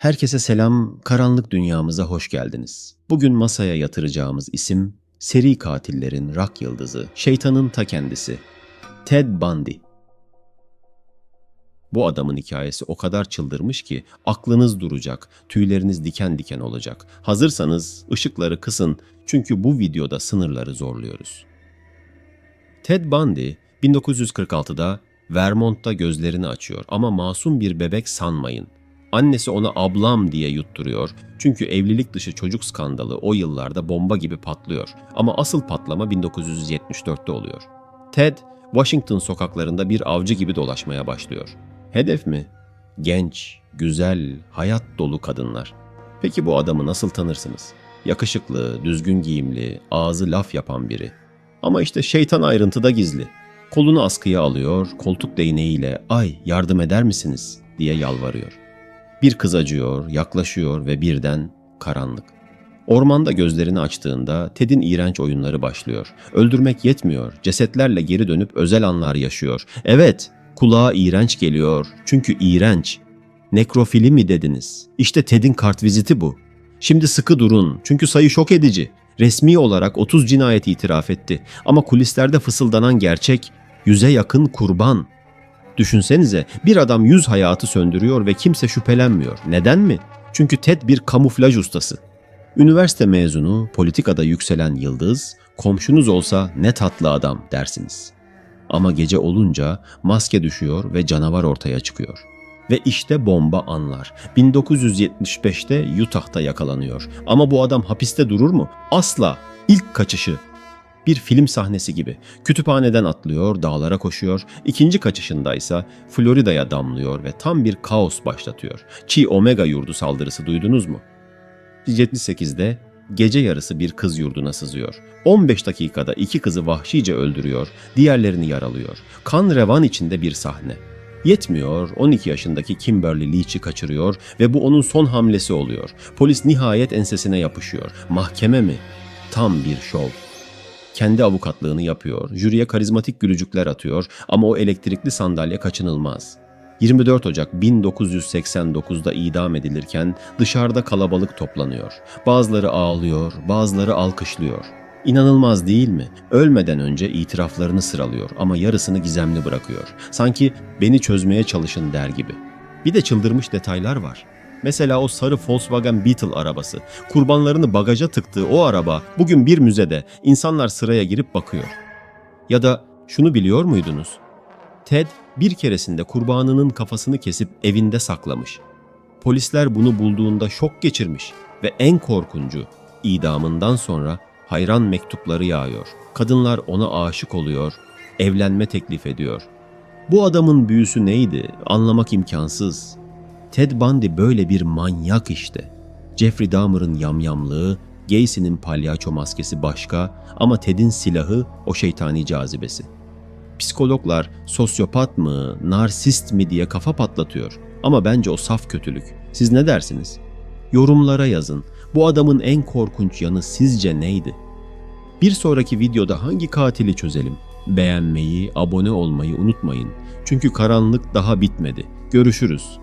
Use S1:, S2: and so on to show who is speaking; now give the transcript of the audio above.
S1: Herkese selam, karanlık dünyamıza hoş geldiniz. Bugün masaya yatıracağımız isim, seri katillerin rak yıldızı, şeytanın ta kendisi, Ted Bundy. Bu adamın hikayesi o kadar çıldırmış ki aklınız duracak, tüyleriniz diken diken olacak. Hazırsanız ışıkları kısın çünkü bu videoda sınırları zorluyoruz. Ted Bundy 1946'da Vermont'ta gözlerini açıyor ama masum bir bebek sanmayın. Annesi ona ablam diye yutturuyor. Çünkü evlilik dışı çocuk skandalı o yıllarda bomba gibi patlıyor. Ama asıl patlama 1974'te oluyor. Ted, Washington sokaklarında bir avcı gibi dolaşmaya başlıyor. Hedef mi? Genç, güzel, hayat dolu kadınlar. Peki bu adamı nasıl tanırsınız? Yakışıklı, düzgün giyimli, ağzı laf yapan biri. Ama işte şeytan ayrıntıda gizli. Kolunu askıya alıyor, koltuk değneğiyle "Ay yardım eder misiniz?" diye yalvarıyor. Bir kız acıyor, yaklaşıyor ve birden karanlık. Ormanda gözlerini açtığında Ted'in iğrenç oyunları başlıyor. Öldürmek yetmiyor, cesetlerle geri dönüp özel anlar yaşıyor. Evet, kulağa iğrenç geliyor çünkü iğrenç. Nekrofili mi dediniz? İşte Ted'in kartviziti bu. Şimdi sıkı durun çünkü sayı şok edici. Resmi olarak 30 cinayeti itiraf etti ama kulislerde fısıldanan gerçek yüze yakın kurban. Düşünsenize bir adam yüz hayatı söndürüyor ve kimse şüphelenmiyor. Neden mi? Çünkü Ted bir kamuflaj ustası. Üniversite mezunu, politikada yükselen yıldız, komşunuz olsa ne tatlı adam dersiniz. Ama gece olunca maske düşüyor ve canavar ortaya çıkıyor. Ve işte bomba anlar. 1975'te Utah'ta yakalanıyor. Ama bu adam hapiste durur mu? Asla. İlk kaçışı bir film sahnesi gibi. Kütüphaneden atlıyor, dağlara koşuyor. İkinci kaçışında ise Florida'ya damlıyor ve tam bir kaos başlatıyor. Chi Omega yurdu saldırısı duydunuz mu? 78'de gece yarısı bir kız yurduna sızıyor. 15 dakikada iki kızı vahşice öldürüyor, diğerlerini yaralıyor. Kan revan içinde bir sahne. Yetmiyor, 12 yaşındaki Kimberly Leach'i kaçırıyor ve bu onun son hamlesi oluyor. Polis nihayet ensesine yapışıyor. Mahkeme mi? Tam bir şov kendi avukatlığını yapıyor, jüriye karizmatik gülücükler atıyor ama o elektrikli sandalye kaçınılmaz. 24 Ocak 1989'da idam edilirken dışarıda kalabalık toplanıyor. Bazıları ağlıyor, bazıları alkışlıyor. İnanılmaz değil mi? Ölmeden önce itiraflarını sıralıyor ama yarısını gizemli bırakıyor. Sanki beni çözmeye çalışın der gibi. Bir de çıldırmış detaylar var. Mesela o sarı Volkswagen Beetle arabası. Kurbanlarını bagaja tıktığı o araba bugün bir müzede insanlar sıraya girip bakıyor. Ya da şunu biliyor muydunuz? Ted bir keresinde kurbanının kafasını kesip evinde saklamış. Polisler bunu bulduğunda şok geçirmiş ve en korkuncu idamından sonra hayran mektupları yağıyor. Kadınlar ona aşık oluyor, evlenme teklif ediyor. Bu adamın büyüsü neydi? Anlamak imkansız. Ted Bundy böyle bir manyak işte. Jeffrey Dahmer'ın yamyamlığı, Gacy'nin palyaço maskesi başka ama Ted'in silahı o şeytani cazibesi. Psikologlar sosyopat mı, narsist mi diye kafa patlatıyor ama bence o saf kötülük. Siz ne dersiniz? Yorumlara yazın. Bu adamın en korkunç yanı sizce neydi? Bir sonraki videoda hangi katili çözelim? Beğenmeyi, abone olmayı unutmayın. Çünkü karanlık daha bitmedi. Görüşürüz.